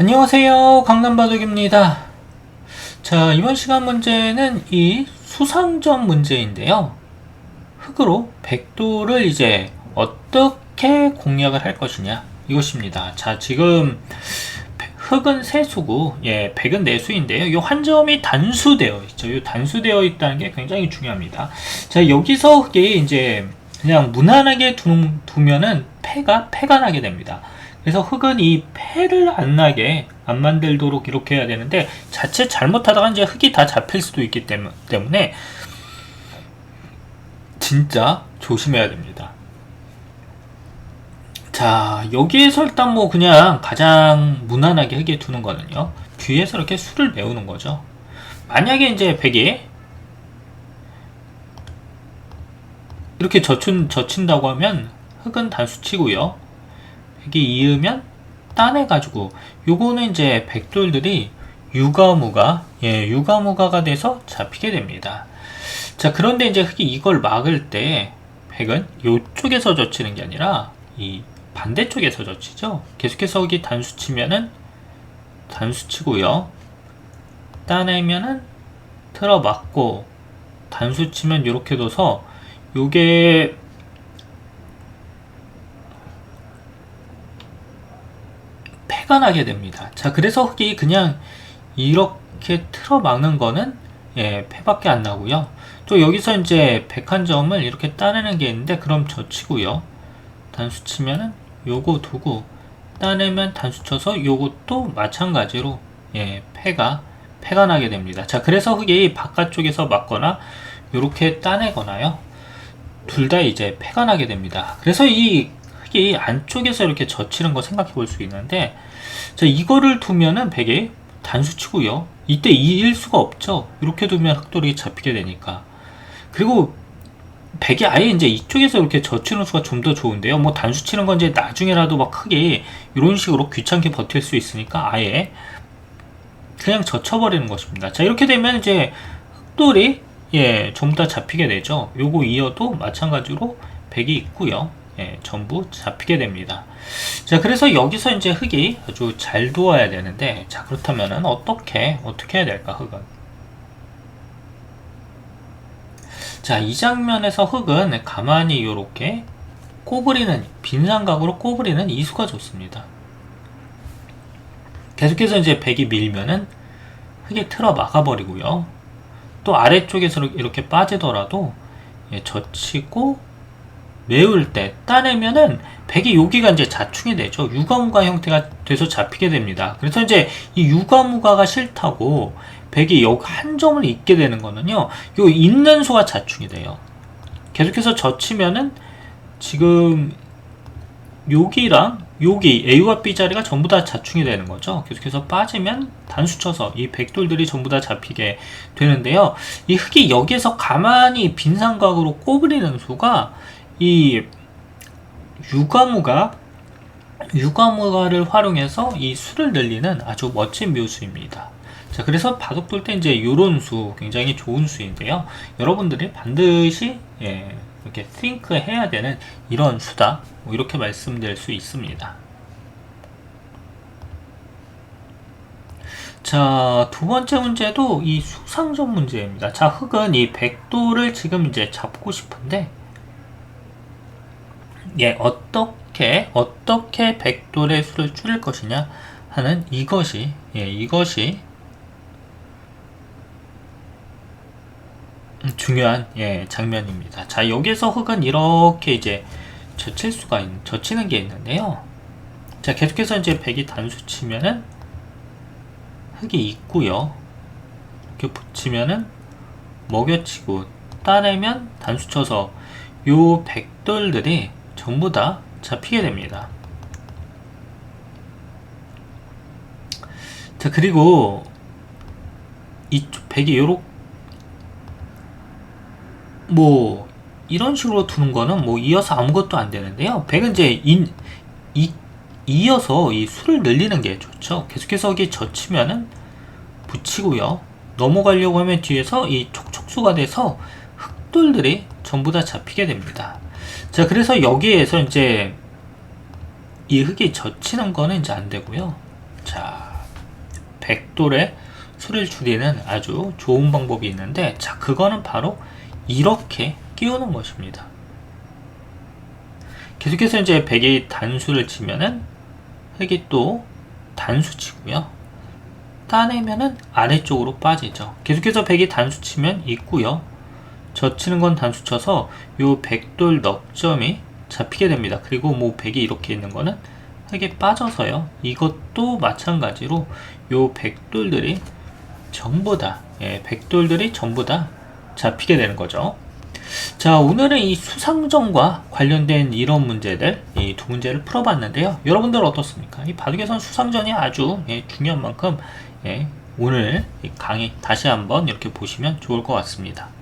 안녕하세요. 강남바둑입니다. 자, 이번 시간 문제는 이 수상점 문제인데요. 흑으로 백도를 이제 어떻게 공략을 할 것이냐 이것입니다. 자, 지금 흑은 세수고, 예, 백은 내수인데요. 이 한 점이 단수되어 있죠. 이 단수되어 있다는 게 굉장히 중요합니다. 자, 여기서 흑이 이제 그냥 무난하게 두, 두면은 패가 패가 나게 됩니다. 그래서 흙은 이 패를 안 나게 안 만들도록 이렇게 해야 되는데 자칫 잘못하다가 이제 흙이 다 잡힐 수도 있기 때문에 진짜 조심해야 됩니다. 자 여기에서 일단 뭐 그냥 가장 무난하게 흙에 두는 거는요. 뒤에서 이렇게 수를 메우는 거죠. 만약에 이제 백이 이렇게 젖힌, 젖힌다고 하면 흙은 단수치고요 이게 이으면 따내가지고 요거는 이제 백돌들이 유가무가 예 유가무가가 돼서 잡히게 됩니다. 자 그런데 이제 흑이 이걸 막을 때 백은 요쪽에서 젖히는 게 아니라 이 반대쪽에서 젖히죠. 계속해서 흑이 단수 치면은 단수 치고요. 따내면은 틀어 막고 단수 치면 이렇게 둬서 요게 패가 나게 됩니다. 자, 그래서 흑이 그냥 이렇게 틀어 막는 거는 예, 패밖에 안 나고요. 또 여기서 이제 백한점을 이렇게 따내는 게 있는데 그럼 젖히고요. 단수 치면은 요거 두고 따내면 단수 쳐서 요것도 마찬가지로 예, 패가 패가 나게 됩니다. 자, 그래서 흑이 바깥쪽에서 맞거나 이렇게 따내거나요. 둘 다 이제 패가 나게 됩니다. 그래서 이 흑이 안쪽에서 이렇게 젖히는 거 생각해 볼 수 있는데 자 이거를 두면은 백이 단수치고요. 이때 이일 수가 없죠. 이렇게 두면 흑돌이 잡히게 되니까. 그리고 백이 아예 이제 이쪽에서 이렇게 젖히는 수가 좀 더 좋은데요. 뭐 단수 치는 건 이제 나중에라도 막 크게 이런 식으로 귀찮게 버틸 수 있으니까 아예 그냥 젖혀버리는 것입니다. 자 이렇게 되면 이제 흑돌이 예, 좀 더 잡히게 되죠. 요거 이어도 마찬가지로 백이 있고요. 예, 전부 잡히게 됩니다. 자, 그래서 여기서 이제 흙이 아주 잘 두어야 되는데, 자, 그렇다면은 어떻게, 어떻게 해야 될까, 흙은? 자, 이 장면에서 흙은 가만히 이렇게 꼬부리는, 빈삼각으로 꼬부리는 이수가 좋습니다. 계속해서 이제 백이 밀면은 흙이 틀어 막아버리고요. 또 아래쪽에서 이렇게 빠지더라도 예, 젖히고 메울 때 따내면은 백이 여기가 이제 자충이 되죠. 유가무가 형태가 돼서 잡히게 됩니다. 그래서 이제 이 유가무가가 싫다고 백이 여기 한 점을 잇게 되는 거는요. 요 있는 수가 자충이 돼요. 계속해서 젖히면은 지금 여기랑 여기 A와 B 자리가 전부 다 자충이 되는 거죠. 계속해서 빠지면 단수 쳐서 이 백돌들이 전부 다 잡히게 되는데요. 이 흙이 여기에서 가만히 빈 삼각으로 꼬부리는 수가 이 유가무가 유가무가를 활용해서 이 수를 늘리는 아주 멋진 묘수입니다. 자, 그래서 바둑 돌때 이제 이런 수 굉장히 좋은 수인데요. 여러분들이 반드시 예, 이렇게 think 해야 되는 이런 수다. 뭐 이렇게 말씀드릴 수 있습니다. 자, 두 번째 문제도 이 수상점 문제입니다. 자, 흑은 이 백도를 지금 이제 잡고 싶은데 예, 어떻게 어떻게 백돌의 수를 줄일 것이냐 하는 이것이 예, 이것이 중요한 예, 장면입니다. 자, 여기서 흙은 이렇게 이제 젖힐 수가 있는 젖히는 게 있는데요. 자, 계속해서 이제 백이 단수 치면은 흙이 있고요. 이렇게 붙이면은 먹여치고 따내면 단수 쳐서 요 백돌들이 전부 다 잡히게 됩니다. 자, 그리고 이쪽 백이 요렇게 뭐 이런 식으로 두는 거는 뭐 이어서 아무것도 안 되는데요. 백은 이제 인, 이, 이어서 이 수를 늘리는 게 좋죠. 계속해서 여기 젖히면은 붙이고요. 넘어가려고 하면 뒤에서 이 촉촉수가 돼서 흑돌들이 전부 다 잡히게 됩니다. 자, 그래서 여기에서 이제 이 흙이 젖히는 거는 이제 안 되고요. 자, 백돌의 수를 줄이는 아주 좋은 방법이 있는데 자 그거는 바로 이렇게 끼우는 것입니다. 계속해서 이제 백이 단수를 치면은 흑이 또 단수 치고요. 따내면은 아래쪽으로 빠지죠. 계속해서 백이 단수 치면 있고요. 젖히는 건 단수 쳐서 요 백돌 넉점이 잡히게 됩니다. 그리고 뭐 백이 이렇게 있는 거는 흑이 빠져서요. 이것도 마찬가지로 요 백돌들이 전부 다, 예, 백돌들이 전부 다 잡히게 되는 거죠. 자, 오늘은 이 수상전과 관련된 이런 문제들, 이 두 문제를 풀어봤는데요. 여러분들 어떻습니까? 이 바둑에선 수상전이 아주 예, 중요한 만큼 예, 오늘 이 강의 다시 한번 이렇게 보시면 좋을 것 같습니다.